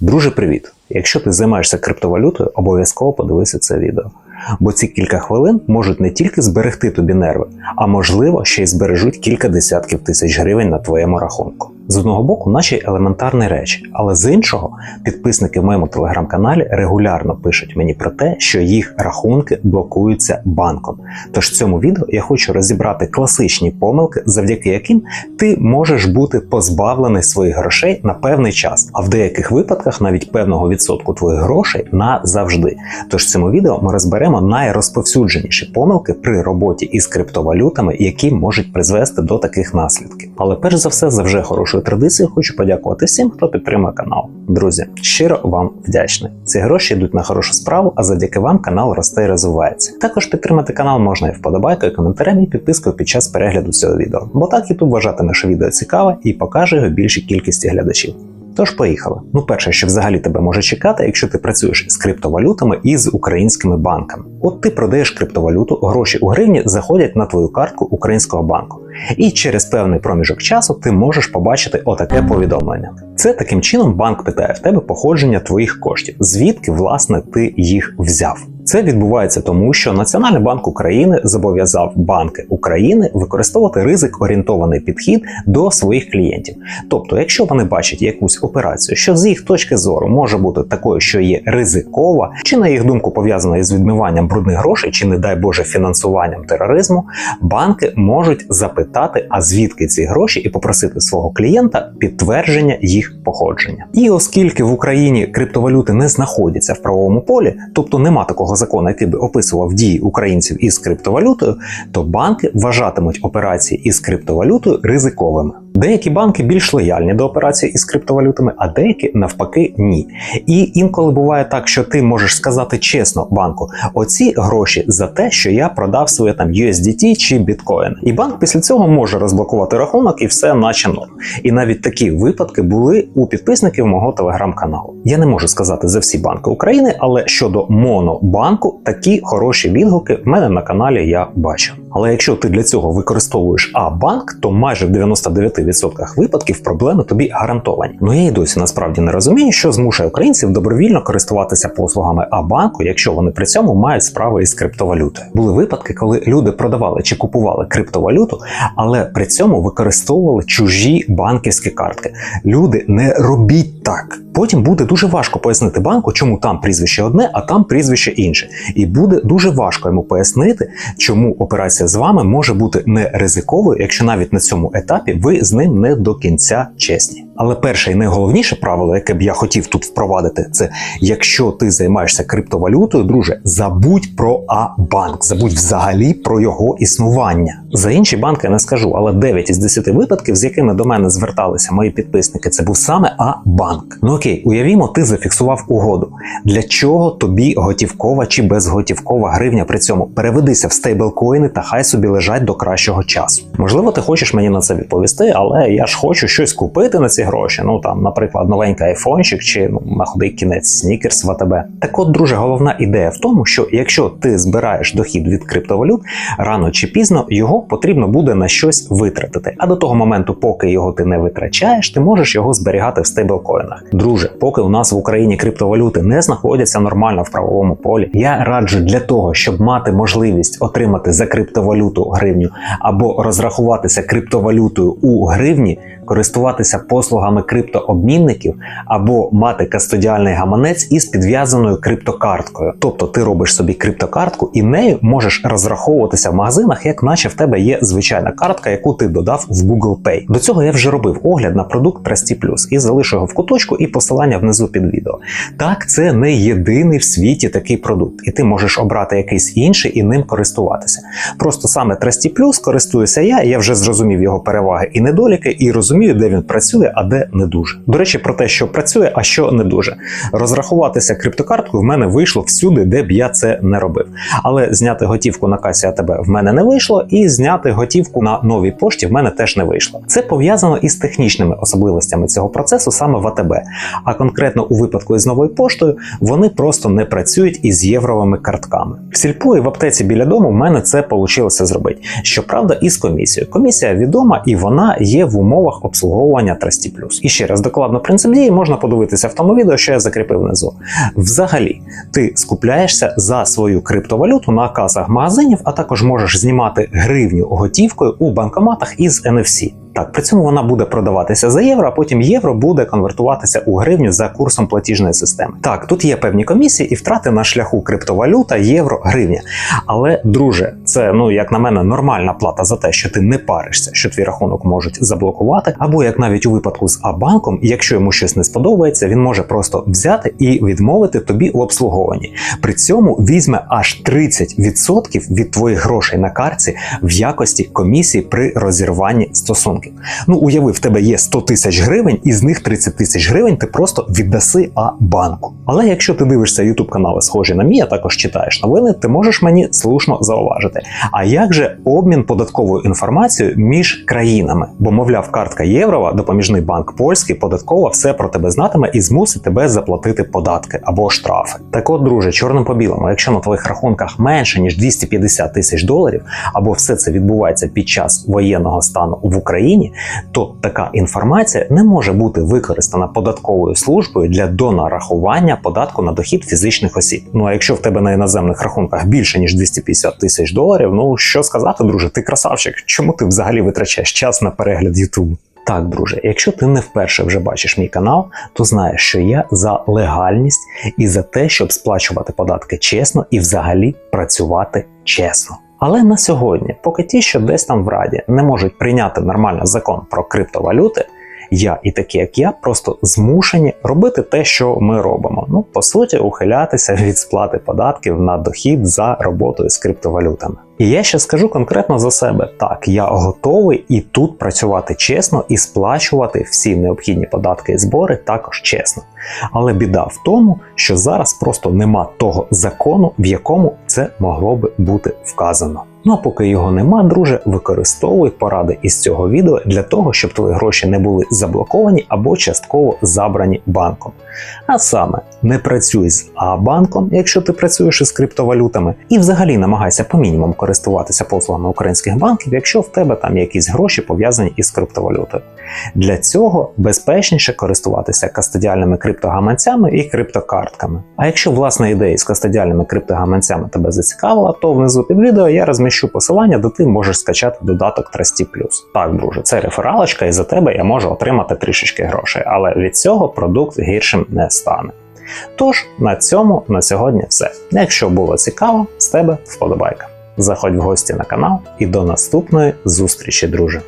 Друже, привіт! Якщо ти займаєшся криптовалютою, обов'язково подивися це відео. Бо ці кілька хвилин можуть не тільки зберегти тобі нерви, а можливо ще й збережуть кілька десятків тисяч гривень на твоєму рахунку. З одного боку, наче елементарні речі, але з іншого, підписники в моєму телеграм-каналі регулярно пишуть мені про те, що їх рахунки блокуються банком. Тож в цьому відео я хочу розібрати класичні помилки, завдяки яким ти можеш бути позбавлений своїх грошей на певний час, а в деяких випадках навіть певного відсотку твоїх грошей назавжди. Тож в цьому відео ми розберемо найрозповсюдженіші помилки при роботі із криптовалютами, які можуть призвести до таких наслідків. Але перш за все, за вже хорошою традиції хочу подякувати всім, хто підтримує канал. Друзі, щиро вам вдячний. Ці гроші йдуть на хорошу справу, а завдяки вам канал росте і розвивається. Також підтримати канал можна і вподобайкою, коментарем і підпискою під час перегляду цього відео. Бо так YouTube вважатиме, що відео цікаве і покаже його більшій кількості глядачів. Тож поїхали. Ну, перше, що взагалі тебе може чекати, якщо ти працюєш з криптовалютами і з українськими банками. От ти продаєш криптовалюту, гроші у гривні заходять на твою картку українського банку. І через певний проміжок часу ти можеш побачити отаке повідомлення. Це таким чином банк питає в тебе походження твоїх коштів, звідки власне ти їх взяв. Це відбувається тому, що Національний банк України зобов'язав банки України використовувати ризик орієнтований підхід до своїх клієнтів. Тобто, якщо вони бачать якусь операцію, що з їх точки зору може бути такою, що є ризикова, чи на їх думку пов'язана із відмиванням брудних грошей, чи не дай Боже фінансуванням тероризму, банки можуть запитати, а звідки ці гроші, і попросити свого клієнта підтвердження їх походження. І оскільки в Україні криптовалюти не знаходяться в правовому полі, тобто нема такого закону, який би описував дії українців із криптовалютою, то банки вважатимуть операції із криптовалютою ризиковими. Деякі банки більш лояльні до операцій із криптовалютами, а деякі навпаки ні. І інколи буває так, що ти можеш сказати чесно банку: оці гроші за те, що я продав своє там USDT чи біткоін. І банк після цього може розблокувати рахунок і все наче норм. І навіть такі випадки були у підписників мого телеграм-каналу. Я не можу сказати за всі банки України, але щодо монобанку такі хороші відгуки в мене на каналі я бачу. Але якщо ти для цього використовуєш А-банк, то майже в 99% випадків проблеми тобі гарантовані. Ну я і досі насправді не розумію, що змушує українців добровільно користуватися послугами А-банку, якщо вони при цьому мають справи із криптовалютою. Були випадки, коли люди продавали чи купували криптовалюту, але при цьому використовували чужі банківські картки. Люди не робіть так. Потім буде дуже важко пояснити банку, чому там прізвище одне, а там прізвище інше. І буде дуже важко йому пояснити, чому операція з вами може бути не ризиковою, якщо навіть на цьому етапі ви з ним не до кінця чесні. Але перше і найголовніше правило, яке б я хотів тут впровадити, це якщо ти займаєшся криптовалютою, друже, забудь про А-банк, забудь взагалі про його існування. За інші банки не скажу, але 9 із 10 випадків, з якими до мене зверталися мої підписники, це був саме А-банк. Ну окей, уявімо, ти зафіксував угоду. Для чого тобі готівкова чи безготівкова гривня при цьому? Переведися в стейблкоїни та хай собі лежать до кращого часу. Можливо, ти хочеш мені на це відповісти, але я ж хочу щось купити на ці гроші. Ну там, наприклад, новенький айфончик чи ну, на худий кінець снікерс в АТБ. Так от, друже, головна ідея в тому, що якщо ти збираєш дохід від криптовалют, рано чи пізно його потрібно буде на щось витратити. А до того моменту, поки його ти не витрачаєш, ти можеш його зберігати в стейблкоїнах. Друже, поки у нас в Україні криптовалюти не знаходяться нормально в правовому полі, я раджу для того, щоб мати можливість отримати за криптовалюту гривню або розрахуватися криптовалютою у гривні, користуватися послугами криптообмінників або мати кастодіальний гаманець із підв'язаною криптокарткою. Тобто ти робиш собі криптокартку і нею можеш розраховуватися в магазинах, як наче в тебе є звичайна картка, яку ти додав в Google Pay. До цього я вже робив огляд на продукт Trusty Plus і залишу його в куточку і посилання внизу під відео. Так, це не єдиний в світі такий продукт, і ти можеш обрати якийсь інший і ним користуватися. Просто саме Trusty Plus користуюся я, я вже зрозумів його переваги і недоліки, і розумію, де він працює, а де не дуже. До речі, про те, що працює, а що не дуже. Розрахуватися криптокарткою в мене вийшло всюди, де б я це не робив. Але зняти готівку на касі АТБ в мене не вийшло, і зняти готівку на новій пошті в мене теж не вийшло. Це пов'язано із технічними особливостями цього процесу саме в АТБ. А конкретно у випадку із новою поштою вони просто не працюють із євровими картками. В сільпо і в аптеці біля дому в мене це вийшло зробити. Щоправда, із комісією. Комісія відома і вона є в умовах обслуговування Трасті Плюс. І ще раз докладно принцип дії можна подивитися в тому відео, що я закріпив внизу. Взагалі, ти скупляєшся за свою криптовалюту на касах магазинів, а також можеш знімати гривню готівкою у банкоматах із NFC. Так, при цьому вона буде продаватися за євро, а потім євро буде конвертуватися у гривню за курсом платіжної системи. Так, тут є певні комісії і втрати на шляху криптовалюта, євро, гривня. Але, друже, це ну як на мене нормальна плата за те, що ти не паришся, що твій рахунок можуть заблокувати, або як навіть у випадку з Абанком, якщо йому щось не сподобається, він може просто взяти і відмовити тобі в обслуговуванні. При цьому візьме аж 30% від твоїх грошей на карті в якості комісії при розірванні стосунків. Ну, уяви, в тебе є 100 тисяч гривень, і з них 30 тисяч гривень ти просто віддаси А банку. Але якщо ти дивишся YouTube канали, схожі на мій, а також читаєш новини, ти можеш мені слушно зауважити. А як же обмін податковою інформацією між країнами? Бо, мовляв, картка Єврова, допоміжний банк польський, податкова все про тебе знатиме і змусить тебе заплатити податки або штрафи. Так от, друже, чорним по білому, якщо на твоїх рахунках менше ніж 250 тисяч доларів, або все це відбувається під час воєнного стану в Україні, то така інформація не може бути використана податковою службою для донарахування податку на дохід фізичних осіб. Ну а якщо в тебе на іноземних рахунках більше ніж 250 тисяч доларів, ну що сказати, друже, ти красавчик. Чому ти взагалі витрачаєш час на перегляд Ютубу? Так, друже, якщо ти не вперше вже бачиш мій канал, то знаєш, що я за легальність і за те, щоб сплачувати податки чесно і взагалі працювати чесно. Але на сьогодні, поки ті, що десь там в раді, не можуть прийняти нормально закон про криптовалюти, я і такі, як я, просто змушені робити те, що ми робимо. Ну, по суті, ухилятися від сплати податків на дохід за роботою з криптовалютами. І я ще скажу конкретно за себе: так, я готовий і тут працювати чесно і сплачувати всі необхідні податки і збори також чесно. Але біда в тому, що зараз просто нема того закону, в якому це могло би бути вказано. Ну а поки його нема, друже, використовуй поради із цього відео для того, щоб твої гроші не були заблоковані або частково забрані банком. А саме, не працюй з А-банком, якщо ти працюєш із криптовалютами, і взагалі намагайся по мінімуму користуватися послугами українських банків, якщо в тебе там якісь гроші пов'язані із криптовалютою. Для цього безпечніше користуватися кастодіальними криптогаманцями і криптокартками. А якщо власна ідея з кастодіальними криптогаманцями тебе зацікавила, то внизу під відео я розміщу посилання, де ти можеш скачати додаток Trusty Plus. Так, друже, це рефералочка, і за тебе я можу отримати трішечки грошей, але від цього продукт гіршим не стане. Тож на цьому на сьогодні все. Якщо було цікаво, з тебе вподобайка. Заходь в гості на канал і до наступної зустрічі, друже.